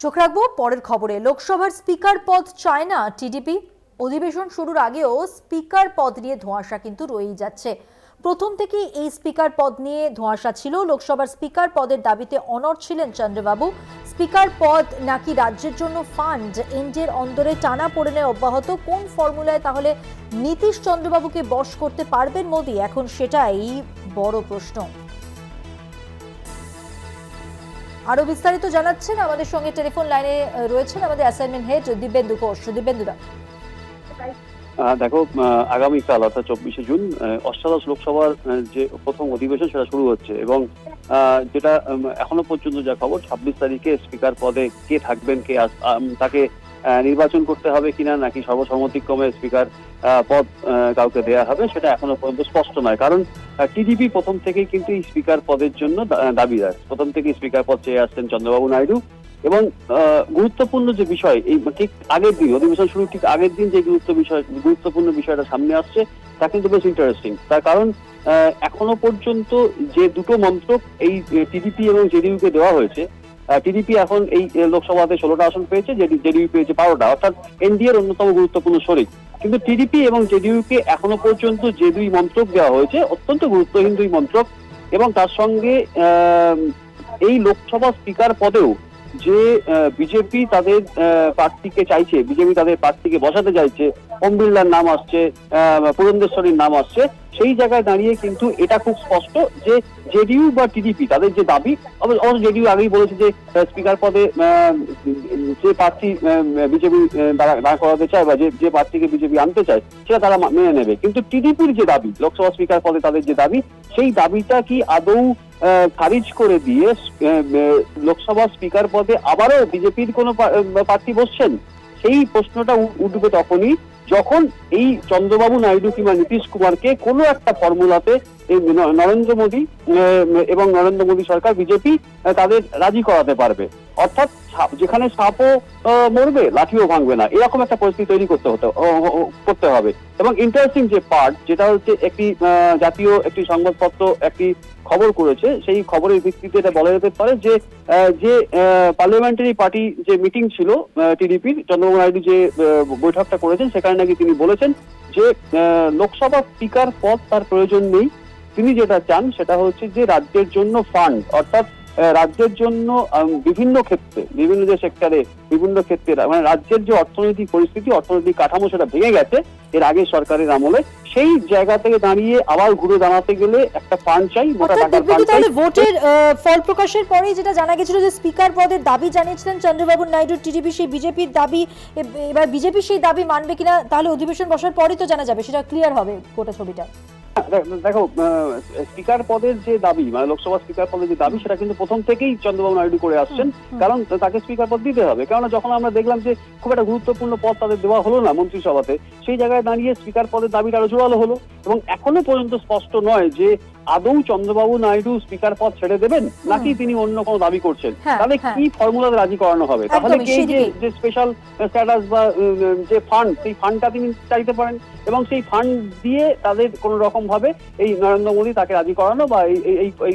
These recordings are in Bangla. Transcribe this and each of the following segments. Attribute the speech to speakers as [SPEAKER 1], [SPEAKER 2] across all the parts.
[SPEAKER 1] চোখ রাখব, পরের খবরে। লোকসভার স্পিকার পদ চায় না টিডিপি। অধিবেশন শুরুর আগেও স্পিকার পদ নিয়ে ধোঁয়াশা কিন্তু রয়েই যাচ্ছে। প্রথম থেকেই এই স্পিকার পদ নিয়ে ধোঁয়াশা ছিল। লোকসভার স্পিকার পদের দাবিতে অনড় ছিলেন চন্দ্রবাবু। স্পিকার পদ নাকি রাজ্যের জন্য ফান্ড, এনডিএর অন্দরে টানা পড়েনে অব্যাহত। কোন ফর্মুলায় তাহলে নীতিশ চন্দ্রবাবুকে বশ করতে পারবেন মোদী? এখন সেটাই বড় প্রশ্ন। আরও বিস্তারিত জানাচ্ছেন আমাদের সঙ্গে টেলিফোন লাইনে রয়েছেন আমাদের অ্যাসাইনমেন্ট হেড দিব্যেন্দু ঘোষ। দিব্যেন্দু
[SPEAKER 2] দা। দেখো আগামীকাল অর্থাৎ চব্বিশে জুন অষ্টাদশ লোকসভার যে প্রথম অধিবেশন সেটা শুরু হচ্ছে এবং যেটা এখনও পর্যন্ত যা খবর, ছাব্বিশ তারিখে স্পিকার পদে কে থাকবেন, কে তাকে নির্বাচন করতে হবে কিনা নাকি সর্বসম্মতিক্রমে স্পিকার পদ কাউকে দেওয়া হবে সেটা এখনও পর্যন্ত স্পষ্ট নয়। কারণ টিডিপি প্রথম থেকেই কিন্তু এই স্পিকার পদের জন্য দা- দাবিদার। প্রথম থেকেই স্পিকার পদ চেয়ে আসছেন চন্দ্রবাবু নাইডু। এবং গুরুত্বপূর্ণ যে বিষয়, এই ঠিক আগের দিন, অধিবেশন শুরু ঠিক আগের দিন যে গুরুত্ব বিষয়, গুরুত্বপূর্ণ বিষয়টা সামনে আসছে, তা কিন্তু বেশ ইন্টারেস্টিং তার কারণ এখনও পর্যন্ত যে দুটো মন্ত্রক এই টিডিপি এবং জেডিইউ কে দেওয়া হয়েছে টিডিপি এখন এই লোকসভাতে ষোলোটা আসন পেয়েছে জেডিইউ পেয়েছে বারোটা। অর্থাৎ এনডিএ এর অন্যতম গুরুত্বপূর্ণ শরিক। কিন্তু টিডিপি এবং জেডিইউ কে এখনও পর্যন্ত যে দুই মন্ত্রক দেওয়া হয়েছে, অত্যন্ত গুরুত্বহীন দুই মন্ত্রক এবং তার সঙ্গে এই লোকসভা স্পিকার পদেও যে বিজেপি তাদের প্রার্থীকে চাইছে, বিজেপি তাদের প্রার্থীকে বসাতে চাইছে, ওম বিড়লার নাম আসছে পুরন্দেশ্বরীর নাম আসছে, সেই জায়গায় দাঁড়িয়ে কিন্তু এটা খুব স্পষ্ট যে জেডিইউ বা টিডিপি, তাদের যে দাবি, অবশ্য জেডিইউ আগেই বলেছে যে স্পিকার পদে যে প্রার্থী বিজেপি দাঁড় করাতে চায় বা যে যে প্রার্থীকে বিজেপি আনতে চায়, সেটা তারা মেনে নেবে। কিন্তু টিডিপির যে দাবি, লোকসভা স্পিকার পদে তাদের যে দাবি, সেই দাবিটা কি আদৌ খারিজ করে দিয়ে লোকসভা স্পিকার পদে আবারও বিজেপির কোনো প্রার্থী বসছেন? সেই প্রশ্নটা উঠবে তখনই। যখন এই চন্দ্রবাবু নাইডু কিংবা নীতিশ কুমারকে কোনো একটা ফর্মুলাতে নরেন্দ্র মোদী এবং নরেন্দ্র মোদী সরকার, বিজেপি তাদের রাজি করাতে পারবে। অর্থাৎ যেখানে সাপও মরবে, লাঠিও ভাঙবে না। এরকম একটা পরিস্থিতি তৈরি করতে হতে করতে হবে। এবং ইন্টারেস্টিং যে পার্ট যেটা হচ্ছে একটি জাতীয় একটি সংবাদপত্র একটি খবর করেছে, সেই খবরের ভিত্তিতে এটা বলা যেতে পারে যে যে পার্লামেন্টারি পার্টি যে মিটিং ছিল টিডিপির চন্দ্রবাবু নাইডু যে বৈঠকটা করেছেন, সেখানে নাকি তিনি বলেছেন যে লোকসভা স্পিকার পদ তার প্রয়োজন নেই। তিনি যেটা চান সেটা হচ্ছে যে, রাজ্যের জন্য ফান্ড অর্থাৎ রাজ্যের জন্য বিভিন্ন ক্ষেত্রে বিভিন্ন যে সেক্টরে বিভিন্ন ক্ষেত্রে মানে রাজ্যের যে অর্থনৈতিক পরিস্থিতি অর্থনৈতিক কাঠামো সেটা ভেঙে গেছে এর আগে সরকারের আমলে। সেই জায়গা থেকে দাঁড়িয়ে আবার ঘুরে দাঁড়াতে গেলে একটা ফান্ড চাই মোটা টাকার ফান্ড চাই
[SPEAKER 1] তাহলে ভোটের ফল প্রকাশের পরেই যেটা জানা গেছিল যে স্পিকার পদের দাবি জানিয়েছিলেন চন্দ্রবাবু নাইডু টিডিপি সেই বিজেপির দাবি এবার বিজেপি সেই দাবি মানবে কিনা তাহলে অধিবেশন বসার পরেই তো জানা যাবে সেটা ক্লিয়ার হবে গোটা ছবিটা।
[SPEAKER 2] দেখো স্পিকার পদের যে দাবি মানে লোকসভা স্পিকার পদের যে দাবি সেটা কিন্তু প্রথম থেকেই চন্দ্রবাবু নাইডু করে আসছেন। কারণ তাকে স্পিকার পদ দিতে হবে। কেননা যখন আমরা দেখলাম যে খুব একটা গুরুত্বপূর্ণ পদ তাদের দেওয়া হলো না মন্ত্রিসভাতে সেই জায়গায় দাঁড়িয়ে স্পিকার পদের দাবিটা আরও জোরালো হলো। এবং এখনও পর্যন্ত স্পষ্ট নয় যে আদৌ চন্দ্রবাবু নাইডু স্পিকার পদ ছেড়ে দেবেন? নাকি তিনি অন্য কোনো দাবি করছেন?
[SPEAKER 1] হ্যাঁ,
[SPEAKER 2] তাহলে
[SPEAKER 1] হ্যাঁ।
[SPEAKER 2] কি ফর্মুলাতে রাজি করানো হবে? তাহলে কি যে স্পেশাল স্ট্যাটাস বা যে ফান্ড সেই ফান্ডটা তিনি চাইতে পারেন এবং সেই ফান্ড দিয়ে তাদের কোন রকম ভাবে এই নরেন্দ্র মোদী তাকে রাজি করানো বা এই এই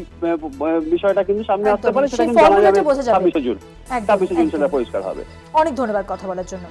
[SPEAKER 2] বিষয়টা কিন্তু সামনে আসতে পারে সেটা কিন্তু জানা যাবে ছাব্বিশে জুন। ছাব্বিশে জুন সেটা পরিষ্কার হবে।
[SPEAKER 1] অনেক ধন্যবাদ কথা বলার জন্য।